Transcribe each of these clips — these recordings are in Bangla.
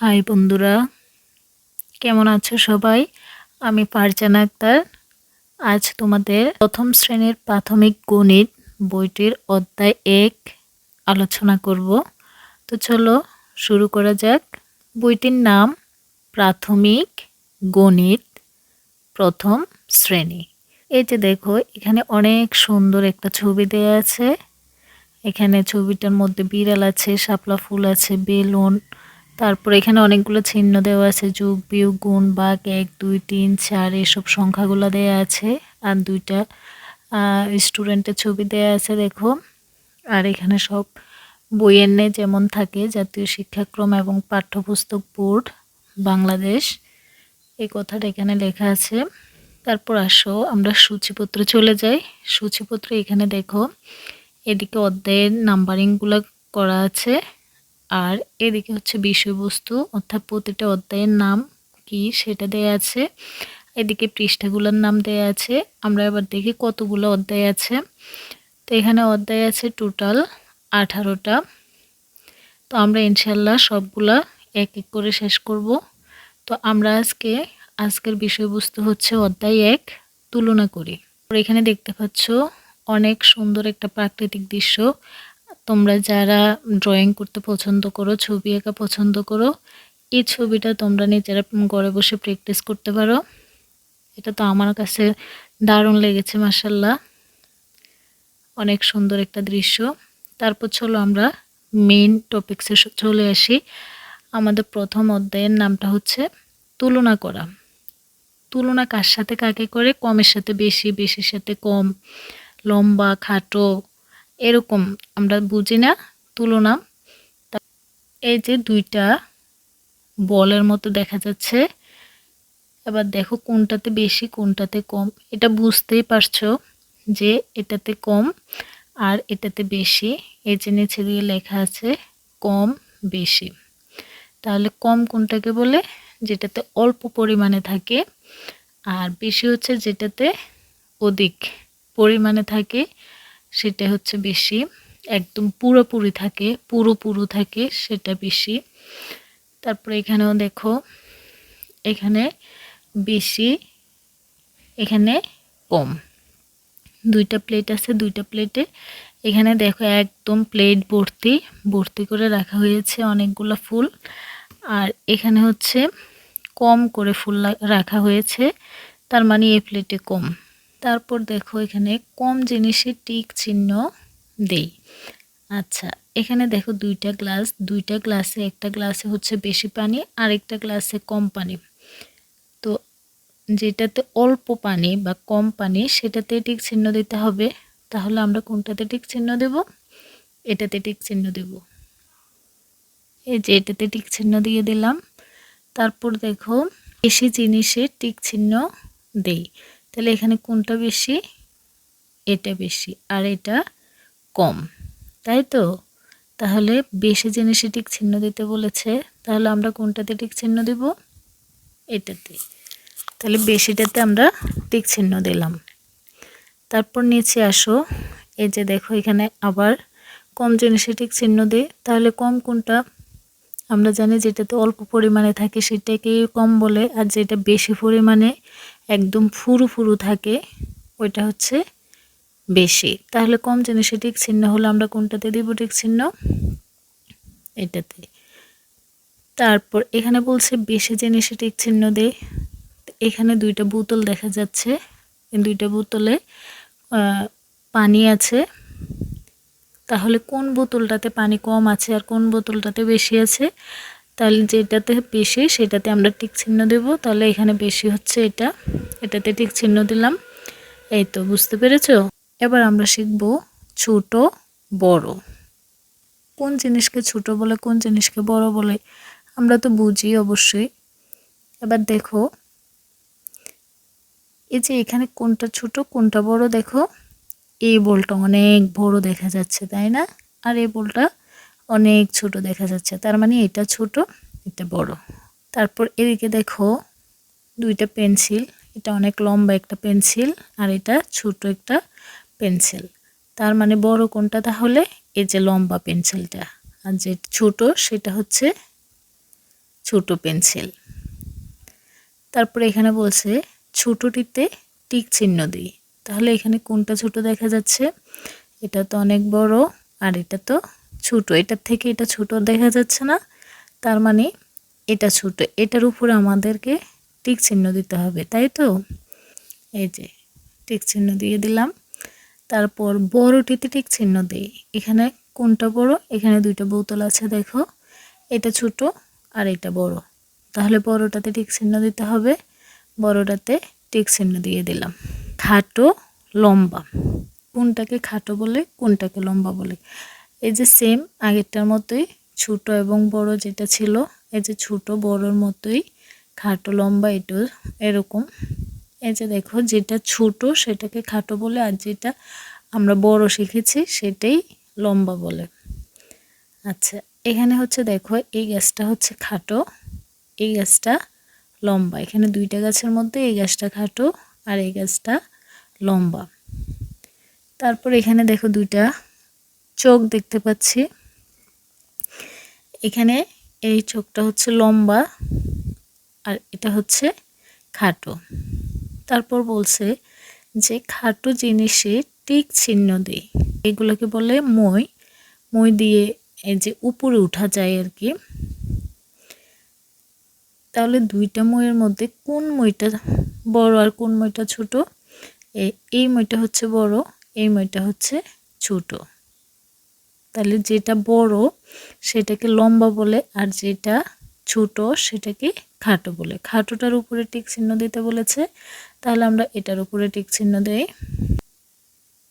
হাই বন্ধুরা, কেমন আছো সবাই? আমি ফারজানা আক্তার। আজ তোমাদের প্রথম শ্রেণির প্রাথমিক গণিত বইটির অধ্যায় এক আলোচনা করব। তো চলো শুরু করা যাক। বইটির নাম প্রাথমিক গণিত প্রথম শ্রেণি। এই যে দেখো, এখানে অনেক সুন্দর একটা ছবি দেয়া আছে। এখানে ছবিটার মধ্যে বিড়াল আছে, শাপলা ফুল আছে, বেলুন তারপর এখানে অনেকগুলো চিহ্ন দেওয়া আছে, যোগ, বিয়োগ, গুণ, বাক, এক, দুই, তিন, চার, এসব সংখ্যাগুলো দেওয়া আছে, আর দুইটা স্টুডেন্টের ছবি দেওয়া আছে, দেখো। আর এখানে সব বইয়ের নেই যেমন থাকে, জাতীয় শিক্ষাক্রম এবং পাঠ্যপুস্তক বোর্ড, বাংলাদেশ, এই কথাটা এখানে লেখা আছে। তারপর আসো, আমরা সূচিপত্র চলে যাই। সূচিপত্র এখানে দেখো, এদিকে অধ্যায়ের নাম্বারিংগুলো করা আছে। আর এদিকে হচ্ছে বিষয়বস্তু, অর্থাৎ প্রতিটা অধ্যায়ের নাম কি সেটা দেয়া আছে। এদিকে পৃষ্ঠাগুলোর নাম দেয়া আছে। আমরা এবার দেখি কতগুলো অধ্যায় আছে। তো এখানে অধ্যায় আছে টোটাল আঠারোটা। তো আমরা ইনশাল্লাহ সবগুলা এক এক করে শেষ করব। তো আমরা আজকে, আজকের বিষয়বস্তু হচ্ছে অধ্যায় এক, তুলনা করি। এখানে দেখতে পাচ্ছ অনেক সুন্দর একটা প্রাকৃতিক দৃশ্য। তোমরা যারা ড্রয়িং করতে পছন্দ করো, ছবি আঁকা পছন্দ করো, এই ছবিটা তোমরা নিজেরা ঘরে বসে প্র্যাকটিস করতে পারো। এটা তো আমার কাছে দারুণ লেগেছে মাসাল্লাহ অনেক সুন্দর একটা দৃশ্য। তারপর চলো আমরা মেইন টপিক্সে চলে আসি। আমাদের প্রথম অধ্যায়ের নামটা হচ্ছে তুলনা করা। তুলনা কার সাথে, কাকে করে? কমের সাথে বেশি, বেশির সাথে কম। লম্বা, খাটো এরকম, আমরা বুঝি না, তুলনা। এই যে দুইটা বলের মতো দেখা যাচ্ছে। এবার দেখো কোনটাতে বেশি, কোনটাতে কম। এটা বুঝতেই পারছ যে এটাতে কম আর এটাতে বেশি। এই যে নিচে দিয়ে লেখা আছে, কম, বেশি। তাহলে কম কোনটাকে বলে? যেটাতে অল্প পরিমাণে থাকে আর বেশি হচ্ছে যেটাতে অধিক পরিমাণে থাকে। সেটা হচ্ছে বেশি। একদম পুরোপুরি থাকে পুরো পুরো থাকে সেটা বেশি। তারপরে এখানেও দেখো, এখানে বেশি, এখানে কম। দুইটা প্লেট আছে, দুইটা প্লেটে এখানে দেখো একদম প্লেট ভর্তি ভর্তি করে রাখা হয়েছে অনেকগুলো ফুল। আর এখানে হচ্ছে কম করে ফুল রাখা হয়েছে, তার মানে এই প্লেটে কম। তারপর দেখো এখানে কম জিনিসে টিক চিহ্ন দেই। আচ্ছা এখানে দেখো দুইটা গ্লাস, দুইটা গ্লাসে একটা গ্লাসে হচ্ছে বেশি পানি আর একটা গ্লাসে কম পানি। তো যেটাতে অল্প পানি বা কম পানি, সেটাতে টিক চিহ্ন দিতে হবে। তাহলে আমরা কোনটাতে টিক চিহ্ন দেব? এটাতে টিক চিহ্ন দেব। এই যে এটাতে টিক চিহ্ন দিয়ে দিলাম। তারপর দেখো বেশি জিনিসে টিক চিহ্ন দেই। তাহলে এখানে কোনটা বেশি? এটা বেশি, আর এটা কম। তাই তো? তাহলে বেশি জিনিসে টিক চিহ্ন দিতে বলেছে, তাহলে আমরা কোনটাতে টিক চিহ্ন দেব? এটাতে। তাহলে বেশিটাতে আমরা টিক চিহ্ন দিলাম। তারপর নিচে আসো, এই যে দেখো এখানে আবার কম জিনিসে টিক চিহ্ন দিই তাহলে কম কোনটা? আমরা জানি যেটাতে অল্প পরিমাণে থাকে সেটাকে কম বলে, আর যেটা বেশি পরিমাণে একদম ফুরু ফুরু থাকে, ওইটা হচ্ছে বেশি। তাহলে কম জিনিসে টিক হলে আমরা কোনটাতে দিব টিক চিহ্ন এটাতে। তারপর এখানে বলছে বেশি জিনিসে টিক চিহ্ন দে। এখানে দুইটা বোতল দেখা যাচ্ছে। দুইটা বোতলে পানি আছে। তাহলে কোন বোতলটাতে পানি কম আছে আর কোন বোতলটাতে বেশি আছে? তাহলে যেটাতে বেশি সেটাতে আমরা টিক চিহ্ন দেব। তাহলে এখানে বেশি হচ্ছে এটা। এটাতে টিক চিহ্ন দিলাম। এই তো, বুঝতে পেরেছ? এবার আমরা শিখব ছোট, বড়। কোন জিনিসকে ছোট বলে, কোন জিনিসকে বড় বলে? আমরা তো বুঝি অবশ্যই। এবার দেখো, এই যে এখানে কোনটা ছোট, কোনটা বড় দেখো। এই বলটা অনেক বড় দেখা যাচ্ছে, তাই না? আর এই বলটা অনেক ছোট দেখা যাচ্ছে, তার মানে এটা ছোট, এটা বড়। তারপর এদিকে দেখো দুইটা পেন্সিল, এটা অনেক লম্বা একটা পেন্সিল আর এটা ছোট একটা পেন্সিল। তার মানে বড় কোনটা তাহলে? এই যে লম্বা পেন্সিলটা। আর যে ছোট সেটা হচ্ছে ছোট পেন্সিল। তারপরে এখানে বলছে, ছোটটিতে টিক চিহ্ন দিই। তাহলে এখানে কোনটা ছোট দেখা যাচ্ছে? এটা তো অনেক বড় আর এটা তো ছোট। এটার থেকে এটা ছোট দেখা যাচ্ছে না। তার মানে এটা ছোট। এটার উপরে আমাদেরকে টিক চিহ্ন দিতে হবে, তাই তো? এই যে টিক চিহ্ন দিয়ে দিলাম। তারপর বড়টিতে টিক চিহ্ন দিই। এখানে কোনটা বড়? এখানে দুইটা বোতল আছে, দেখো। এটা ছোট আর এটা বড়। তাহলে বড়টাতে টিক চিহ্ন দিতে হবে। বড়টাতে টিক চিহ্ন দিয়ে দিলাম। খাটো, লম্বা। কোনটাকে খাটো বলে, কোনটাকে লম্বা বলে? এই যে সেম আগেরটার মতোই ছোট এবং বড় যেটা ছিল, এই যে ছোট বড়র মতোই খাটো, লম্বা এটু এরকম। এই যে দেখো, যেটা ছোট সেটাকে খাটো বলে আর যেটা আমরা বড় শিখেছি সেটাই লম্বা বলে। আচ্ছা এখানে হচ্ছে দেখো, এই গাছটা হচ্ছে খাটো, এই গাছটা লম্বা। এখানে দুইটা গাছের মধ্যে এই গাছটা খাটো আর এই গাছটা লম্বা। তারপর এখানে দেখো দুইটা চোখ দেখতে পাচ্ছি। এখানে এই চোখটা হচ্ছে লম্বা আর এটা হচ্ছে খাটো। তারপর বলছে যে খাটো জিনিসে টিক চিহ্ন দেই। এগুলোকে বলে মই। মই দিয়ে এই যে উপরে উঠা যায় আর কি তাহলে দুইটা মইয়ের মধ্যে কোন মইটা বড় আর কোন মইটা ছোট? এই মইটা হচ্ছে বড়, এই মইটা হচ্ছে ছোট। তাহলে যেটা বড় সেটাকে লম্বা বলে, আর যেটা ছোট সেটাকে খাটো বলে। খাটোটার উপরে টিক চিহ্ন দিতে বলেছে, তাহলে আমরা এটার উপরে টিক চিহ্ন দেই।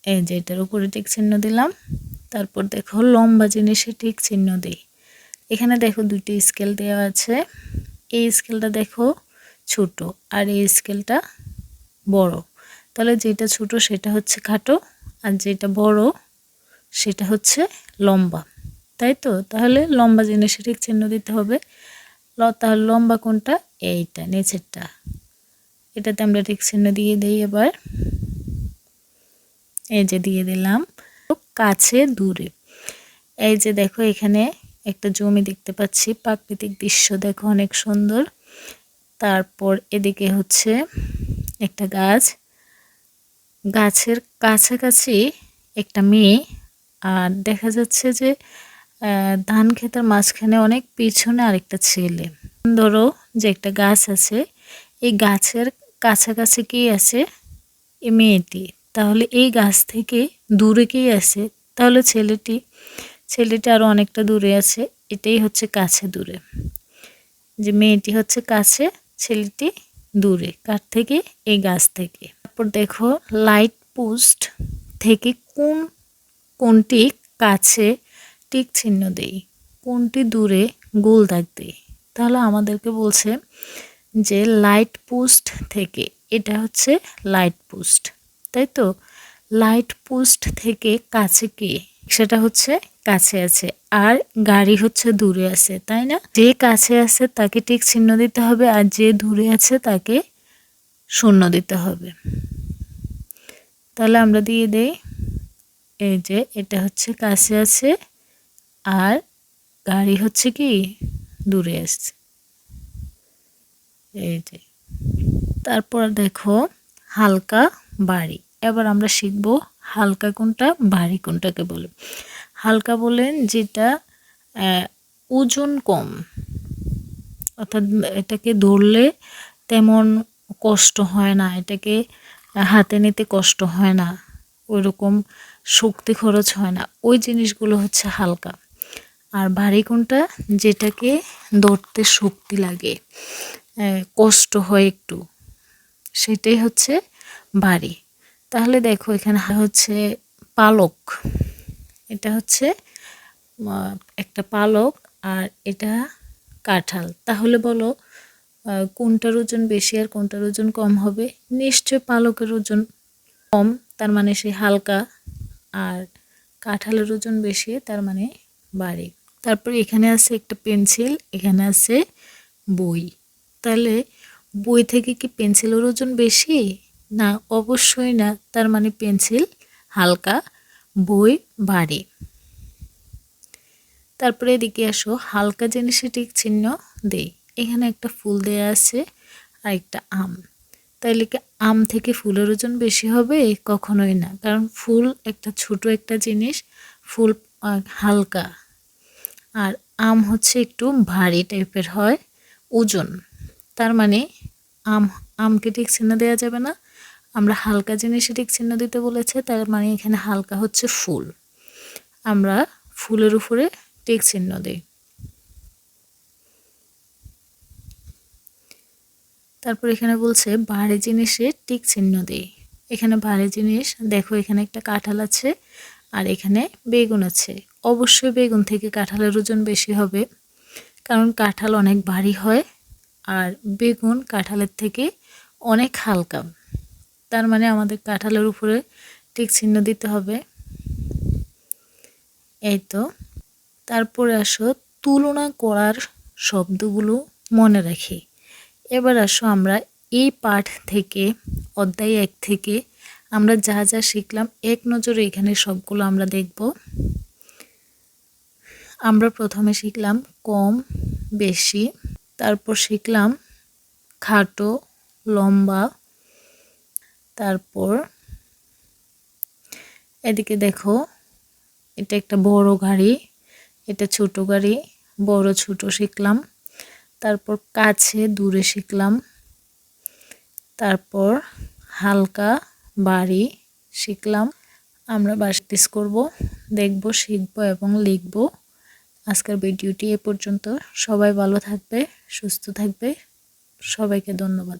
এই যে এটার উপরে টিক চিহ্ন দিলাম, তারপর দেখো লম্বা জিনিসে টিক চিহ্ন দিই। এখানে দেখো দুটি স্কেল দেওয়া আছে। এই স্কেলটা দেখো ছোট, আর এই স্কেলটা বড়। তাহলে যেটা ছোট সেটা হচ্ছে খাটো আর যেটা বড় সেটা হচ্ছে লম্বা, তাই তো? তাহলে লম্বা জিনিসে ঠিক চিহ্ন দিতে হবে। ল, তাহলে লম্বা কোনটা? এইটা, নিচেরটা। এটাতে আমরা ঠিক চিহ্ন দিয়ে দিই এবার। এই যে দিয়ে দিলাম কাছে দূরে। এই যে দেখো এখানে একটা জমি দেখতে পাচ্ছি, প্রাকৃতিক দৃশ্য দেখো অনেক সুন্দর। তারপর এদিকে হচ্ছে একটা গাছ। গাছের কাছাকাছি একটা মেয়ে, আর দেখা যাচ্ছে যে ধান ক্ষেতের মাঝখানে অনেক পিছনে আরেকটা ছেলে। ধরো যে একটা গাছ আছে, এই গাছের কাছাকাছি কি আছে? এই মেয়েটি। তাহলে এই গাছ থেকে দূরে কি আছে? তাহলে ছেলেটি ছেলেটি আরও অনেকটা দূরে আছে। এটাই হচ্ছে কাছে দূরে। যে মেয়েটি হচ্ছে কাছে, ছেলেটি দূরে। কার থেকে? এই গাছ থেকে। তারপর দেখো লাইট পোস্ট থেকে কোন কোনটি কাছে টিক চিহ্ন দেই, কোনটি দূরে গোল দাগ দেই। তাহলে আমাদেরকে বলছে যে লাইট পোস্ট থেকে, এটা হচ্ছে লাইট পোস্ট তাই তো? লাইট পোস্ট থেকে কাছে কে? সেটা হচ্ছে কাছে আছে, আর গাড়ি হচ্ছে দূরে আছে, তাই না? যে কাছে আছে তাকে টিক চিহ্ন দিতে হবে, আর যে দূরে আছে তাকে শূন্য দিতে হবে। তাহলে আমরা দিয়ে দেই, এই যে এটা হচ্ছে কাছে আছে, আর গাড়ি হচ্ছে কি দূরে আসছে। এই যে, তারপর দেখো হালকা বাড়ি। এবার আমরা শিখব হালকা কোনটা ভারী কোনটাকে বলে। হালকা বলেন যেটা ওজন কম। অর্থাৎ এটাকে ধরলে তেমন কষ্ট হয় না, এটাকে হাতে নিতে কষ্ট হয় না ওই রকম শক্তি খরচ হয় না। ওই জিনিসগুলো হচ্ছে হালকা। আর ভারী কোনটা যেটাকে ধরতে শক্তি লাগে কষ্ট হয় একটু, সেটাই হচ্ছে ভারী। তাহলে দেখো এখানে হচ্ছে পালক, এটা হচ্ছে একটা পালক আর এটা কাঁঠাল। তাহলে বলো কোনটার ওজন বেশি আর কোনটার ওজন কম হবে? নিশ্চয় পালকের ওজন কম, তার মানে সে হালকা, আর কাঁঠালের ওজন বেশি, তার মানে বাড়ি। তারপর এখানে আছে একটা পেন্সিল, এখানে আছে বই। তাহলে বই থেকে কি পেন্সিলের ওজন বেশি? না, অবশ্যই না, তার মানে পেন্সিল হালকা, বই ভারী তারপরে এদিকে আসো, হালকা জিনিসে ঠিক চিহ্ন দেই। এখানে একটা ফুল দেয়া আছে আর একটা আম। তাইলে কি আম থেকে ফুলের ওজন বেশি হবে? কখনোই না। কারণ ফুল একটা ছোট একটা জিনিস, ফুল হালকা। আর আম হচ্ছে একটু ভারী টাইপের হয়, ওজন। তার মানে আম, আমকে ঠিক চিহ্ন দেওয়া যাবে না। আমরা হালকা জিনিসে ঠিক চিহ্ন দিতে বলেছে, তার মানে এখানে হালকা হচ্ছে ফুল। আমরা ফুলের উপরে টিক চিহ্ন দিই। তারপর এখানে বলছে, ভারী জিনিসে টিক চিহ্ন দিই। এখানে ভারী জিনিস, দেখো এখানে একটা কাঁঠাল আছে আর এখানে বেগুন আছে। অবশ্যই বেগুন থেকে কাঁঠালের ওজন বেশি হবে, কারণ কাঁঠাল অনেক ভারী হয় আর বেগুন কাঁঠালের থেকে অনেক হালকা। তার মানে আমাদের কাঁঠালের উপরে টিক চিহ্ন দিতে হবে। এই তো। তারপরে আসো, তুলনা করার শব্দগুলো মনে রাখি। এবার আসো আমরা এই পাঠ থেকে, অধ্যায় এক থেকে আমরা যা যা শিখলাম, এক নজরে এখানে সবগুলো আমরা দেখব। আমরা প্রথমে শিখলাম কম, বেশি, তারপর শিখলাম খাটো, লম্বা, তারপর এদিকে দেখো, এটা একটা বড় গাড়ি, এটা ছোট গাড়ি, বড় ছোট শিখলাম। তারপর কাছে দূরে শিখলাম। তারপর হালকা বাড়ি শিখলাম। আমরা প্র্যাকটিস করব, দেখব, শিখব এবং লিখব। আজকের ভিডিওটি এ পর্যন্ত। সবাই ভালো থাকবে, সুস্থ থাকবে। সবাইকে ধন্যবাদ।